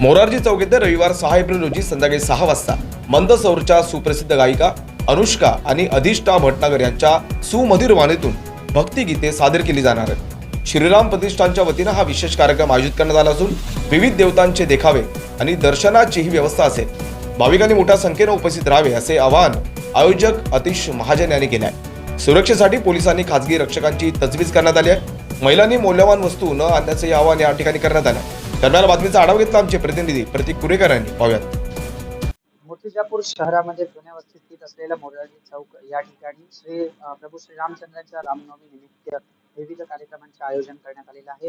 मोरारजी चौक येथे रविवार सहा एप्रिल रोजी संध्याकाळी सहा वाजता मंदसौरच्या सुप्रसिद्ध गायिका अनुष्का आणि अधिष्ठा भटनागर यांच्या सुमधुर वाणीतून भक्तिगीते सादर केली जाणार आहेत. श्रीराम प्रतिष्ठानच्या वतीनं हा विशेष कार्यक्रम आयोजित करण्यात आला असून विविध देवतांचे देखावे आणि दर्शनाचीही व्यवस्था असेल भाविकांनी मोठ्या संख्येनं उपस्थित राहावे असे आवाहन आयोजक अतिश महाजन यांनी केले आहे. सुरक्षेसाठी पोलिसांनी खासगी रक्षकांची तजवीज करण्यात आली आहे. महिलांनी मौल्यवान वस्तू न आणण्याचे आवाहन या ठिकाणी करण्यात आलं दरम्यान बातमीचा आढावा घेतला आमचे प्रतिनिधी प्रतीक कुरेकर यांनी पाहूयात. मूर्तिजापूर शहरामध्ये जुन्या वस्तीत स्थित असलेल्या मोरारजी चौक या ठिकाणी श्री प्रभू श्री रामचंद्रांच्या रामनवमी निमित्त विविध कार्यक्रमांचे आयोजन करण्यात आलेलं आहे.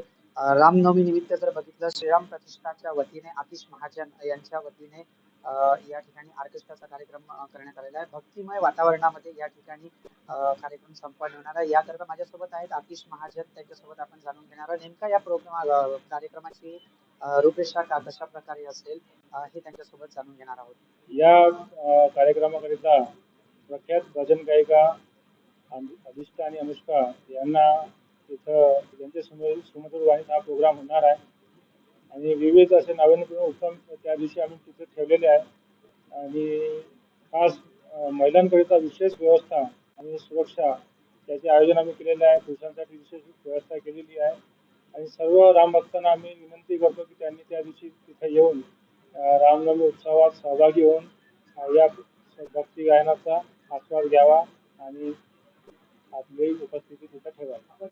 रामनवमी निमित्त जर बघितलं श्रीराम प्रतिष्ठानच्या वतीने आतिश महाजन यांच्या वतीने या ठिकाणी ऑर्केस्ट्राचा कार्यक्रम करण्यात आलेला आहे. भक्तिमय वातावरणामध्ये या ठिकाणी कार्यक्रम संपन्न होणार आहे. याकरता माझ्यासोबत आहेत आतिश महाजन. त्यांच्यासोबत आपण जाणून घेणार आहोत. नेमका या प्रोग्राम कार्यक्रमाची रूपरेषा का कशा प्रकारे असेल हे त्यांच्यासोबत जाणून घेणार आहोत. या कार्यक्रमाकरिता प्रख्यात भजन गायिका अधिष्ठा आणि अनुष्का यांना इथं त्यांच्या सुमधुर वाणीत हा प्रोग्राम होणार आहे. आणि विविध असे नाविन्यपूर्ण उत्तम त्या दिवशी आम्ही तिथे ठेवलेले आहे. आणि खास महिलांकरिता विशेष व्यवस्था आणि सुरक्षा याचे आयोजन आम्ही केलेले आहे. पुरुषांसाठी विशेष व्यवस्था केलेली आहे. आणि सर्व रामभक्तांना आम्ही विनंती करतो की त्यांनी त्या दिवशी तिथे येऊन रामनवमी उत्सवात सहभागी होऊन या भक्ती गायनाचा आस्वाद घ्यावा आणि आपली उपस्थिती तिथे ठेवावी.